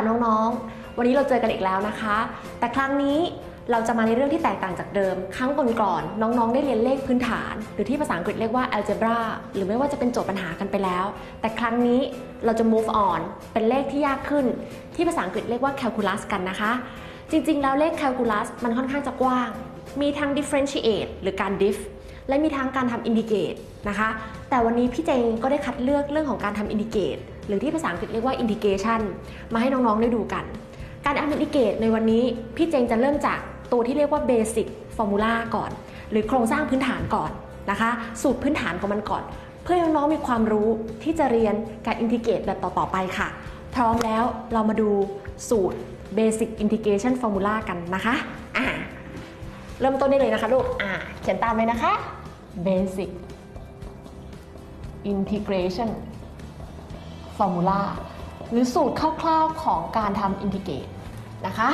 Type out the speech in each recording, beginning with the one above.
ะน้องๆ วันนี้เราเจอกันอีกแล้วนะคะ แต่ครั้งนี้เราจะมาในเรื่องที่แตกต่างจากเดิม ครั้งก่อนๆน้องๆ ได้เรียนเลขพื้นฐาน หรือที่ภาษาอังกฤษเรียกว่า algebra หรือไม่ว่าจะเป็นโจทย์ปัญหากันไปแล้ว แต่ครั้งนี้เราจะ move on เป็นเลขที่ยากขึ้น ที่ภาษาอังกฤษเรียกว่า calculus กันนะคะ จริงๆ แล้วเลข calculus มันค่อนข้างจะกว้าง มีทั้ง differentiate หรือการ diff และมีทั้งการทำ indicate นะคะ แต่วันนี้พี่เจงก็ได้คัดเลือกเรื่องของการทำ indicate หรือที่ภาษาอังกฤษเรียกว่า indication มาให้น้องๆได้ดูกัน การทำ indicate ในวันนี้พี่เจงจะเริ่มจากตัวที่เรียกว่า basic formula ก่อน หรือโครงสร้างพื้นฐานก่อนนะคะ สูตรพื้นฐานของมันก่อน เพื่อให้น้องๆมีความรู้ที่จะเรียนการ indicate แบบต่อๆไปค่ะ พร้อมแล้วเรามาดูสูตร basic integration formula กันนะคะอ่าเริ่มต้นได้เลยนะคะลูกอ่าเขียนตามเลยนะคะ basic integration formula หรือสูตรคร่าวๆของการทำ integrate นะคะ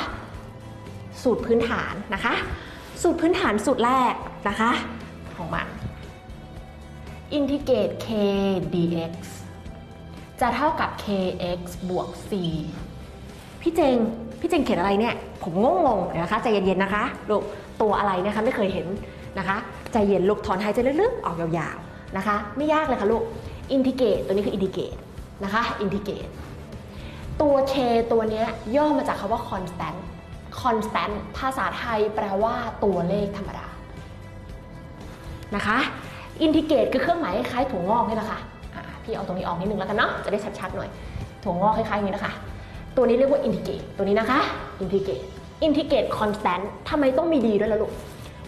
สูตรพื้นฐานนะคะ สูตรพื้นฐานสูตรแรกนะคะของมัน integrate k dx จะเท่ากับ kx บวก c พี่เจง พี่เจงเขียนอะไรเนี่ย ผมงงงๆนะคะใจเย็นๆนะคะลูกตัวอะไรนะคะไม่เคยเห็นนะคะใจเย็นลูกถอนหายใจลึกๆออกยาวๆนะคะ ไม่ยากเลยค่ะลูกอินทิเกรตตัวนี้คืออินทิเกรต นะคะอินทิเกตตัว k ตัวนี้ย่อมาจากคำว่า constant constant ภาษาไทยแปลว่าตัวเลขธรรมดา นะคะอินทิเกตคือเครื่องหมายคล้ายๆถั่วงอกนี่แหละค่ะอ่าพี่เอาตรงนี้ออกนิดนึงแล้วกันเนาะ จะได้ชัดๆหน่อย ถั่วงอกคล้ายๆอย่างนี้นะคะ ตัวนี้เรียกว่าอินทิเกต ตัวนี้นะคะ อินทิเกต อินทิเกตคอนสแตนต์ทำไมต้องมีดีด้วยล่ะลูก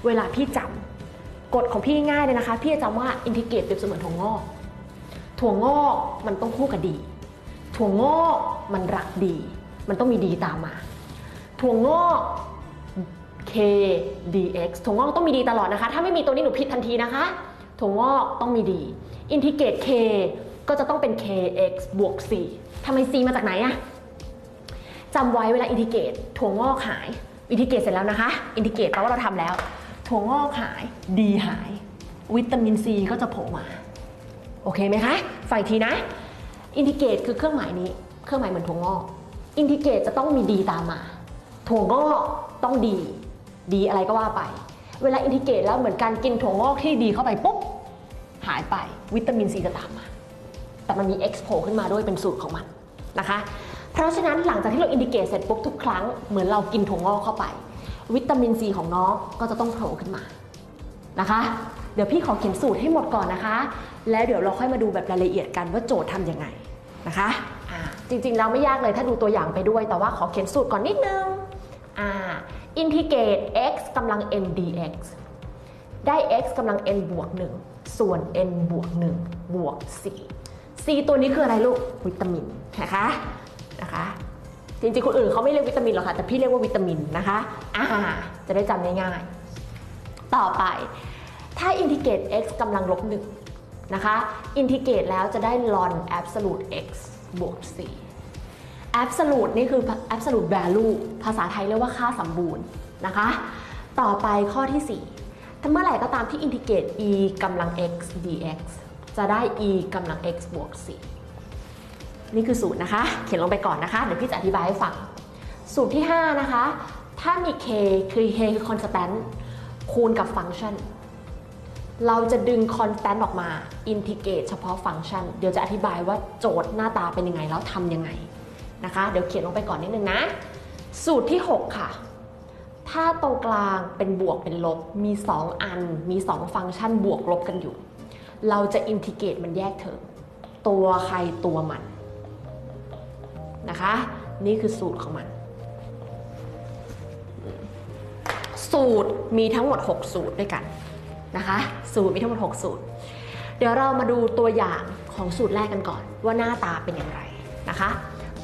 เวลาพี่จำกฎของพี่ง่ายเลยนะคะ พี่จะจำว่าอินทิเกตเปรียบเสมือนถั่วงอก ถั่วงอกมันต้องคู่กับดี ถั่วงอกมันรักดี มันต้องมีดีตามมา ถั่วงอก k dx ถั่วงอกต้องมีดีตลอดนะคะ ถ้าไม่มีตัวนี้หนูผิดทันทีนะคะ ถั่วงอกต้องมีดีอินทิเกรต k ก็จะต้องเป็น kx บวก c ทำไม c มาจากไหนอะจำไว้เวลาอินทิเกรตถั่วงอกหาย อินทิเกรตเสร็จแล้วนะคะ อินทิเกรตแปลว่าเราทำแล้ว ถั่วงอกหาย d หาย วิตามิน c ก็จะโผล่มา โอเคไหมคะฝ่ายทีนะอินทิเกตคือเครื่องหมายนี้ เครื่องหมายเหมือนถั่วงอกอินทิเกตจะต้องมีดีตามมาถั่วงอกต้องดี ดีอะไรก็ว่าไป เวลาอินทิเกตแล้วเหมือนการกินถั่วงอกที่ดีเข้าไปปุ๊บหายไปวิตามินซีจะตามมา แต่มันมี X โผล่ขึ้นมาด้วยเป็นสูตรของมันนะคะ เพราะฉะนั้นหลังจากที่เราอินดิเกตเสร็จปุ๊บทุกครั้งเหมือนเรากินถั่วงอกเข้าไป วิตามินซีของน้องก็จะต้องโผล่ขึ้นมานะคะ เดี๋ยวพี่ขอเขียนสูตรให้หมดก่อนนะคะ แล้วเดี๋ยวเราค่อยมาดูแบบรายละเอียดกันว่าโจทย์ทำยังไงนะคะอ่าจริงๆแล้วไม่ยากเลยถ้าดูตัวอย่างไปด้วย แต่ว่าขอเขียนสูตรก่อนนิดนึงอ่าอินทิเกต x กำลัง n dx ได้ x กำลัง n บวก 1 ส่วน n บวก 1 บวก4 c ตัวนี้คืออะไรลูก วิตามินนะคะนะคะ จริงๆ คนอื่นเขาไม่เรียกวิตามินหรอกค่ะ แต่พี่เรียกว่าวิตามินนะคะอ่าจะได้จำง่ายๆ ต่อไป ถ้าอินทิเกรต x กำลังลบ1นะคะ อินทิเกรตแล้วจะได้ ln absolute x บวก4 absolute นี่คือ absolute value ภาษาไทยเรียกว่าค่าสมบูรณ์นะคะ ต่อไปข้อที่ 4 ถ้าเมื่อไหร่ก็ตามที่อินทิเกรต e กำลัง x dx จะได้ e กำลัง x บวก4นี่คือสูตรนะคะ เขียนลงไปก่อนนะคะ เดี๋ยวพี่จะอธิบายให้ฟัง สูตรที่ 5 นะคะ ถ้ามี k คือ k คือ constant คูณกับฟังก์ชัน เราจะดึง constant ออกมา integrate เฉพาะฟังก์ชัน เดี๋ยวจะอธิบายว่าโจทย์หน้าตาเป็นยังไงแล้วทำยังไงนะคะ เดี๋ยวเขียนลงไปก่อนนิดนึงนะ สูตรที่ 6 ค่ะ ถ้าตรงกลางเป็นบวกเป็นลบมี 2 อันมี 2 ฟังก์ชันบวกลบกันอยู่ เราจะอินทิเกรตมันแยกเทอมตัวใครตัวมันนะคะ นี่คือสูตรของมัน สูตรมีทั้งหมด 6 สูตรด้วยกัน นะคะ สูตรมีทั้งหมด6สูตร เดี๋ยวเรามาดูตัวอย่างของสูตรแรกกันก่อน ว่าหน้าตาเป็นอย่างไรนะคะ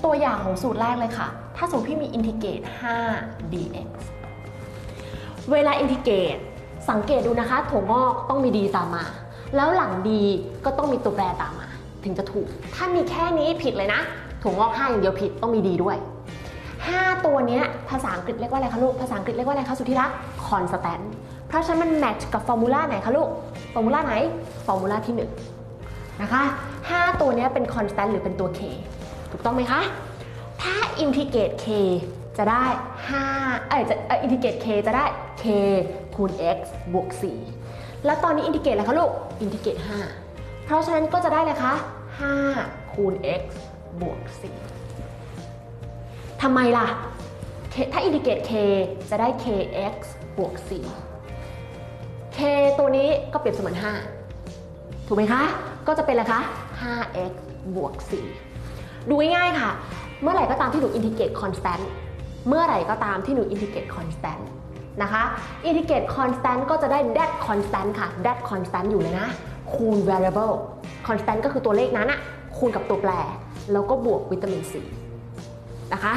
ตัวอย่างของสูตรแรกเลยค่ะ ถ้าสมมติพี่มีอินทิเกรต 5 dx เวลาอินทิเกรตสังเกตดูนะคะถั่วงอกต้องมีดีตามมา แล้วหลังดีก็ต้องมีตัวแปรตามมา ถึงจะถูก ถ้ามีแค่นี้ผิดเลยนะถั่วงอก5อย่างเดียวผิดต้องมีดีด้วย5ตัวนี้ภาษาอังกฤษเรียกว่าอะไรคะลูก ภาษาอังกฤษเรียกว่าอะไรคะสุธิรัก constant เพ ราะฉะนั้นมันแมทช์กับฟอร์มูลาไหนคะลูก ฟอร์มูลาไหน ฟอร์มูลาที่1นะคะ5 ตัวนี้เป็น constant หรือเป็นตัว k ถูกต้องไหมคะ ถ้าอินทิเกรต k จะได้ 5 เอ้ยจะอินทิเกรต k จะได้ k คูณ x บวก 4 แล้วตอนนี้อินทิเกรตอะไรคะลูก อินทิเกรต 5 เพราะฉะนั้นก็จะได้เลยคะ5คูณ x บวก 4ทำไมล่ะ ถ้าอินทิเกรต k จะได้ kx บวก 4 k ตัวนี้ก็เปรียบเสมือน 5 ถูกไหมคะ ก็จะเป็นอะไรคะ 5x บวก 4 ดูง่ายๆค่ะ เมื่อไหร่ก็ตามที่หนูอินทิเกรตคอนสแตนต์เมื่อไหร่ก็ตามที่หนูอินทิเกรตคอนสแตนต์นะคะอินทิเกรตคอนสแตนต์ก็จะได้ that constant ค่ะ that constant อยู่เลยนะ คูณ variable constant ก็คือตัวเลขนั้นอะคูณกับตัวแปร แล้วก็บวกวิตามิน C นะคะ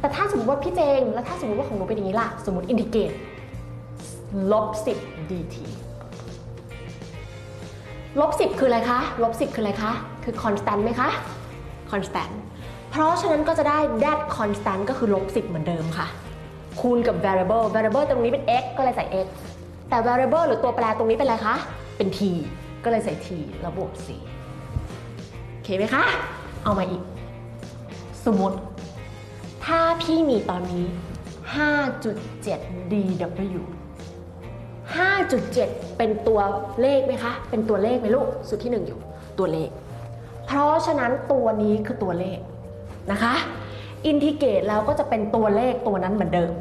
แต่ถ้าสมมติว่าพี่เจง แล้วถ้าสมมติว่าของหนูเป็นอย่างนี้ล่ะ สมมติอินทิเกรต ลบ10 dt ลบ10 คืออะไรคะ ลบ10 คืออะไรคะ คือ constant ไหมคะ constant เพราะฉะนั้นก็จะได้ that constant ก็คือลบ10 เหมือนเดิมค่ะ คูณกับ variable variable ตรงนี้เป็น x ก็เลยใส่ x แต่ variable หรือตัวแปรตรงนี้เป็นอะไรคะ เป็น t ก็เลยใส่ t แล้วบวก4โอเคไหมคะ เอามาอีก สมมติ ถ้าพี่มีตอนนี้ 5.7 dw 5.7 เป็นตัวเลขไหมคะ เป็นตัวเลขไหมลูกสุดที่หนึ่งอยู่ ตัวเลข เพราะฉะนั้นตัวนี้คือตัวเลขนะคะ อินทิเกรตแล้วก็จะเป็นตัวเลขตัวนั้นเหมือนเดิม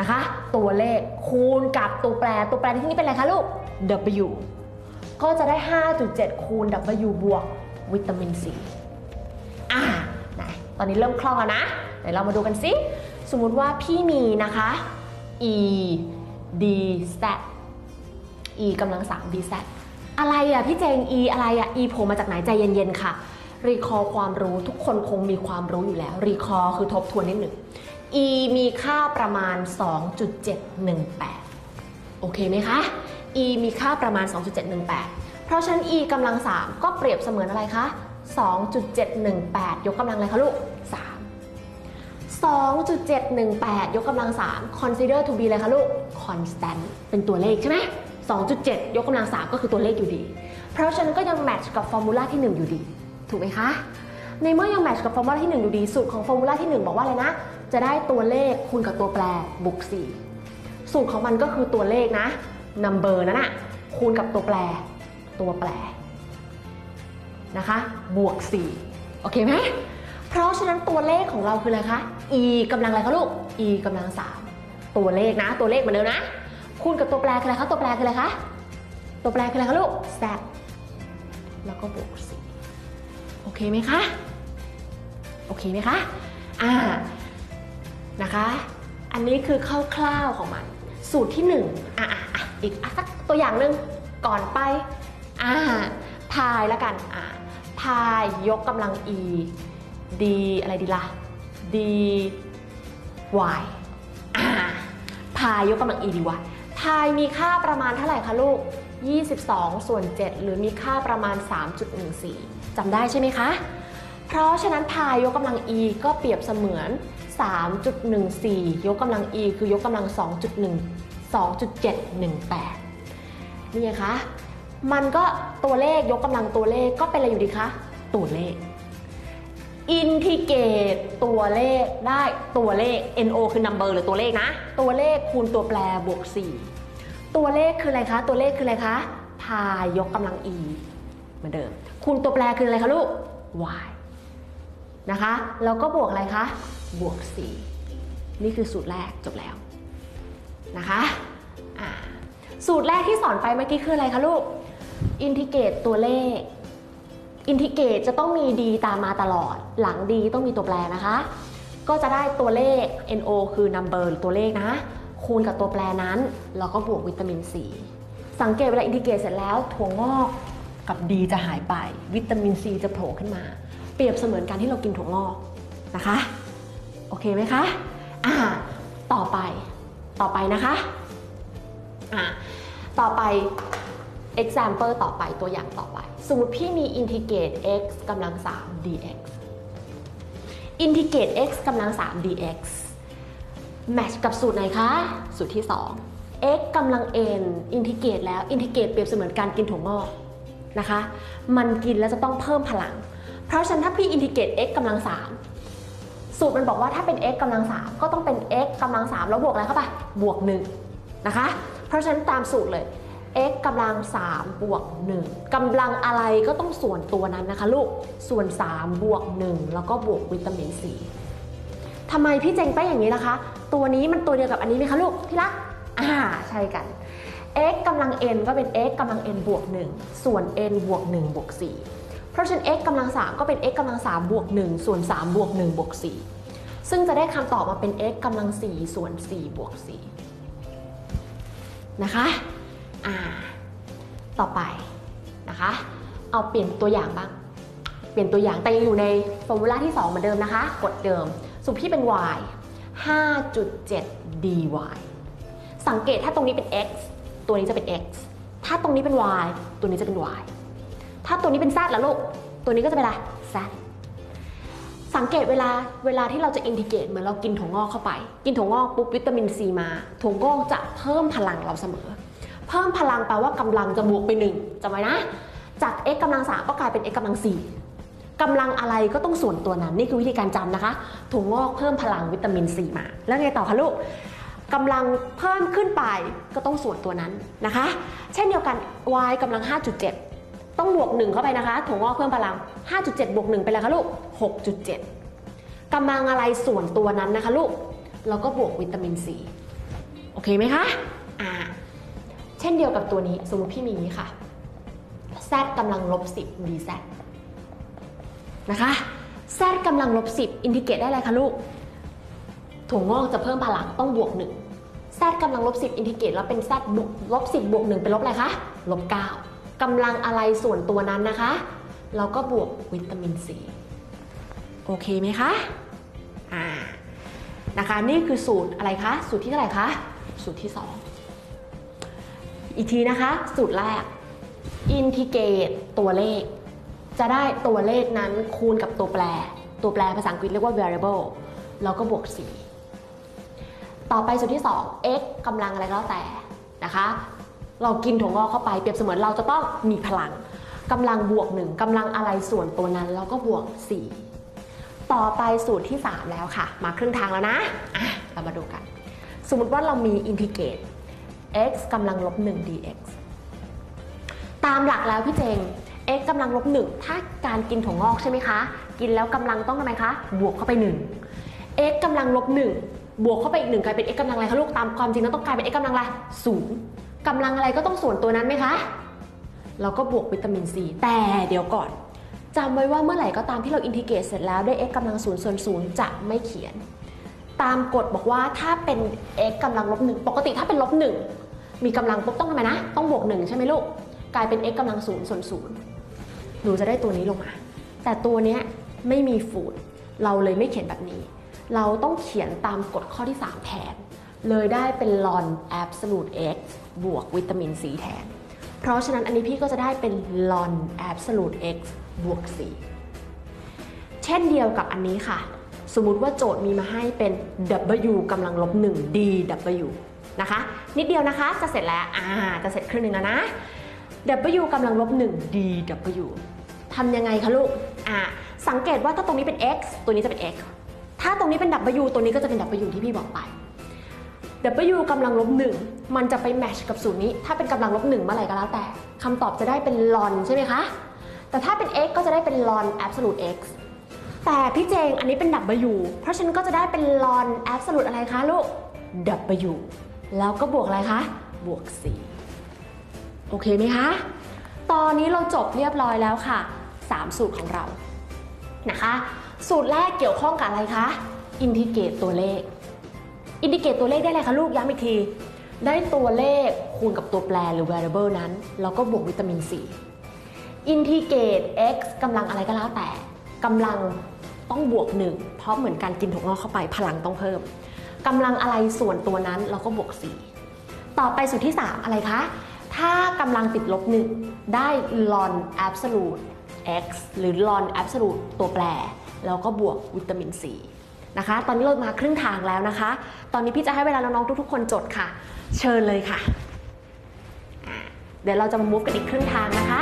นะคะ ตัวเลขคูณกับตัวแปร ตัวแปรที่นี้เป็นอะไรคะลูก w ก็จะได้ 5.7 คูณ w บวกวิตามิน C อ่าไหนตอนนี้เริ่มคล่องแล้วนะเดี๋ยวเรามาดูกันสิ สมมุติว่าพี่มีนะคะ e d z e กำลัง3 d z อะไรอะพี่เจง e อะไรอะ e โผล่มาจากไหนใจเย็นๆค่ะรีคอความรู้ทุกคนคงมีความรู้อยู่แล้วรีคอคือทบทวนนิดหนึ่ง e มีค่าประมาณ 2.718 โอเคไหมคะ e มีค่าประมาณ 2.718 เพราะฉะนั้น e กำลัง 3 ก็เปรียบเสมือนอะไรคะ 2.718 ยกกำลังอะไรคะลูก 3 2.718 ยกกำลัง 3 consider to be อะไรคะลูก constant เป็นตัวเลขใช่ไหม 2.7 ยกกำลัง 3 ก็คือตัวเลขอยู่ดี เพราะฉะนั้นก็ยังแมทช์กับฟอร์มูลาที่ 1 อยู่ดี ถูกไหมคะ ในเมื่อยังแมทช์กับฟอร์มูลาที่ 1 อยู่ดี สูตรของฟอร์มูลาที่ 1 บอกว่าอะไรนะ จะได้ตัวเลขคูณกับตัวแปรบวก4สูตรของมันก็คือตัวเลขนะ number นั้นอะคูณกับตัวแปร ตัวแปรนะคะ บวก 4 โอเคไหม เพราะฉะนั้นตัวเลขของเราคืออะไรคะ e กำลังอะไรคะลูก e กำลัง 3 ตัวเลขนะ ตัวเลขเหมือนเดิมนะ คูณกับตัวแปรคืออะไรคะตัวแปรคืออะไรคะตัวแปรคืออะไรคะลูก z แล้วก็บวก4โอเคไหมคะโอเคไหมคะอ่านะคะ อันนี้คือคร่าวๆของมัน สูตรที่1อะอะอะอีกอะสักตัวอย่างหนึ่งก่อนไปอ่าพายแล้วกันอ่าพายยกกำลัง e d อะไรดีล่ะ d y อ่าพายยกกำลัง e d y พายมีค่าประมาณเท่าไหร่คะลูก 22 ส่วน 7 หรือมีค่าประมาณ 3.14จำได้ใช่ไหมคะ เพราะฉะนั้นพายยกกำลัง e ก็เปรียบเสมือน 3.14 ยกกำลัง e คือยกกำลัง 2.1 2.718 นี่ไงคะ มันก็ตัวเลขยกกำลังตัวเลขก็เป็นอะไรอยู่ดีคะ ตัวเลข อินทิเกรตตัวเลขได้ตัวเลข no คือ number หรือตัวเลขนะ ตัวเลขคูณตัวแปรบวก 4 ตัวเลขคืออะไรคะ ตัวเลขคืออะไรคะพายยกกำลัง e เหมือนเดิม คูณตัวแปรคืออะไรคะลูก y นะคะแล้วก็บวกอะไรคะ บวก 4 นี่คือสูตรแรกจบแล้วนะคะอ่าสูตรแรกที่สอนไปเมื่อกี้คืออะไรคะลูก อินทิเกรตตัวเลข อินทิเกรตจะต้องมี d ตามมาตลอด หลัง d ต้องมีตัวแปรนะคะ ก็จะได้ตัวเลข no คือ number หรือตัวเลขนะ คูณกับตัวแปรนั้น แล้วก็บวกวิตามิน C สังเกตเวลาอินทิเกรตเสร็จแล้วถั่วงอกกับ D จะหายไป วิตามิน C จะโผล่ขึ้นมา เปรียบเสมือนการที่เรากินถั่วงอกนะคะ โอเคไหมคะอ่าต่อไปต่อไปนะคะอ่าต่อไป example ต่อไปตัวอย่างต่อไป สมมติพี่มี integrate x กำลัง 3 dx integrate x กำลัง 3 dx match กับสูตรไหนคะ สูตรที่ 2 x กำลัง n integrate แล้ว integrate เปรียบเสมือนการกินถั่วงอกนะคะ มันกินแล้วจะต้องเพิ่มพลัง เพราะฉะนั้นถ้าพี่ integrate x กำลัง 3 สูตรมันบอกว่าถ้าเป็น x กำลัง 3 ก็ต้องเป็น x กำลัง 3 แล้วบวกอะไรเข้าไป บวก 1 นะคะ เพราะฉะนั้นตามสูตรเลย x กำลัง 3 บวก 1กำลังอะไรก็ต้องส่วนตัวนั้นนะคะลูก ส่วน 3 บวก 1 แล้วก็บวกวิตามิน C ทำไมพี่เจงไปอย่างนี้ล่ะคะ ตัวนี้มันตัวเดียวกับอันนี้ไหมคะลูกที่รักอ่าใช่กัน x กำลัง n ก็เป็น x กำลัง n บวก 1 ส่วน n บวก 1 บวก 4 เพราะฉะนั้น x กำลัง 3 ก็เป็น x กำลัง 3 บวก 1 ส่วน 3 บวก 1 บวก 4 ซึ่งจะได้คำตอบมาเป็น x กำลัง 4 ส่วน 4 บวก 4 นะคะ อ่าต่อไปนะคะ เอาเปลี่ยนตัวอย่างบ้าง เปลี่ยนตัวอย่างแต่ยังอยู่ในฟอร์มูลาที่ 2 เหมือนเดิมนะคะกดเดิม สูตรพี่เป็น y 5.7 dy สังเกตถ้าตรงนี้เป็น x ตัวนี้จะเป็น x ถ้าตรงนี้เป็น y ตัวนี้จะเป็น y ถ้าตัวนี้เป็น z แล้วลูก ตัวนี้ก็จะเป็นอะไร z สังเกตเวลาเวลาที่เราจะอินทิเกรตเหมือนเรากินถั่วงอกเข้าไป กินถั่วงอกปุ๊บวิตามินซีมาถั่วงอกจะเพิ่มพลังเราเสมอ เพิ่มพลังแปลว่ากำลังจะบวกไปหนึ่งจำไว้นะ จาก x กำลังสามก็กลายเป็น x กำลังสี่กำลังอะไรก็ต้องส่วนตัวนั้น นี่คือวิธีการจำนะคะถั่วงอกเพิ่มพลังวิตามินซีมา แล้วไงต่อคะลูกกำลังเพิ่มขึ้นไปก็ต้องส่วนตัวนั้นนะคะ เช่นเดียวกัน y กำลัง 5.7 ต้องบวก 1 เข้าไปนะคะถั่วงอกเพิ่มพลัง 5.7 บวก 1 ไปแล้วคะลูก 6.7กำลังอะไรส่วนตัวนั้นนะคะลูกแล้วก็บวกวิตามินซีโอเคไหมคะอ่า เช่นเดียวกับตัวนี้สมมติพี่มีนี้ค่ะ z กำลังลบ10 dz นะคะ z กำลังลบ10อินทิเกรตได้อะไรคะลูกถั่วงอกจะเพิ่มพลังต้องบวก 1 z กำลังลบ10อินทิเกรตแล้วเป็น z บวกลบ10บวก1เป็นลบอะไรคะลบ9กำลังอะไรส่วนตัวนั้นนะคะ เราก็บวกวิตามินซีโอเคไหมคะอ่านะคะนี่คือสูตรอะไรคะ สูตรที่เท่าไหร่คะ สูตรที่ 2 อีกทีนะคะ สูตรแรก อินทิเกรตตัวเลข จะได้ตัวเลขนั้นคูณกับตัวแปร ตัวแปรภาษาอังกฤษเรียกว่า variable แล้วก็บวก 4 ต่อไปสูตรที่ 2 x กำลังอะไรก็แล้วแต่นะคะ เรากินถั่วงอกเข้าไปเปรียบเสมือนเราจะต้องมีพลังกำลังบวก 1กำลังอะไรส่วนตัวนั้นแล้วก็บวก 4 ต่อไปสูตรที่ 3 แล้วค่ะ มาครึ่งทางแล้วนะะเรามาดูกัน สมมติว่าเรามีอินทิเกรต x กำลังลบ1 dx ตามหลักแล้วพี่เจง x กำลังลบ1ถ้าการกินถั่วงอกใช่ไหมคะ กินแล้วกำลังต้องทำไมคะ บวกเข้าไป 1 x กำลังลบ1บวกเข้าไปอีก1กลายเป็น x กำลังอะไรคะลูกตามความจริงแล้วต้องกลายเป็น x กำลังอะไรศูนย์กำลังอะไรก็ต้องส่วนตัวนั้นไหมคะเราก็บวกวิตามินซีแต่เดี๋ยวก่อนจำไว้ว่าเมื่อไหร่ก็ตามที่เราอินทิเกรตเสร็จแล้วได้ x กำลังศูนย์ส่วนศูนย์จะไม่เขียน ตามกฎบอกว่าถ้าเป็น x กำลังลบหนึ่งปกติถ้าเป็นลบหนึ่ง มีกำลังปุ๊บต้องทำไมนะ ต้องบวกหนึ่งใช่ไหมลูก กลายเป็น x กำลังศูนย์ส่วนศูนย์หนูจะได้ตัวนี้ลงมา แต่ตัวเนี้ยไม่มีฟูดเราเลยไม่เขียนแบบนี้ เราต้องเขียนตามกฎข้อที่ 3 แทน เลยได้เป็น ln absolute x บวกวิตามิน C แทน เพราะฉะนั้นอันนี้พี่ก็จะได้เป็น ln absolute x บวก4เช่นเดียวกับอันนี้ค่ะ สมมุติว่าโจทย์มีมาให้เป็น w กำลังลบ1 dw นะคะ นิดเดียวนะคะจะเสร็จแล้วอ่าจะเสร็จครึ่งหนึ่งแล้วนะ w กำลังลบ1 dw ทำยังไงคะลูกอ่าสังเกตว่าถ้าตรงนี้เป็น x ตัวนี้จะเป็น x ถ้าตรงนี้เป็น w ตัวนี้ก็จะเป็น w ที่พี่บอกไป w กำลังลบ1มันจะไปแมชกับสูตรนี้ ถ้าเป็นกำลังลบ1เมื่อไหร่ก็แล้วแต่คำตอบจะได้เป็น ln ใช่ไหมคะ แต่ถ้าเป็น x ก็จะได้เป็น ln absolute x แต่พี่เจงอันนี้เป็น W เพราะฉะนันก็จะได้เป็น ln absolute อะไรคะลูก W แล้วก็บวกอะไรคะ บวก 4 โอเคไหมคะ ตอนนี้เราจบเรียบร้อยแล้วค่ะ 3 สูตรของเรา นะคะ สูตรแรกเกี่ยวข้องกับอะไรคะ อินทิเกรตตัวเลข อินทิเกรตตัวเลขได้อะไรคะลูก ย้ำอีกที ได้ตัวเลขคูณกับตัวแปรหรือ variable นั้น แล้วก็บวกวิตามิน C อินทิเกรต x กำลังอะไรก็แล้วแต่กำลังต้องบวก1เพราะเหมือนการกินถั่วงอกเข้าไปพลังต้องเพิ่ม กำลังอะไรส่วนตัวนั้นเราก็บวก 4 ต่อไปสูตรที่ 3 อะไรคะ ถ้ากำลังติดลบ 1 ได้ ln absolute x หรือ ln absolute ตัวแปร แล้วก็บวกวิตามิน C นะคะ ตอนนี้เรามาครึ่งทางแล้วนะคะ ตอนนี้พี่จะให้เวลาน้องๆทุกๆ คนจดค่ะ เชิญเลยค่ะอะเดี๋ยวเราจะมามูฟกันอีกครึ่งทางนะคะ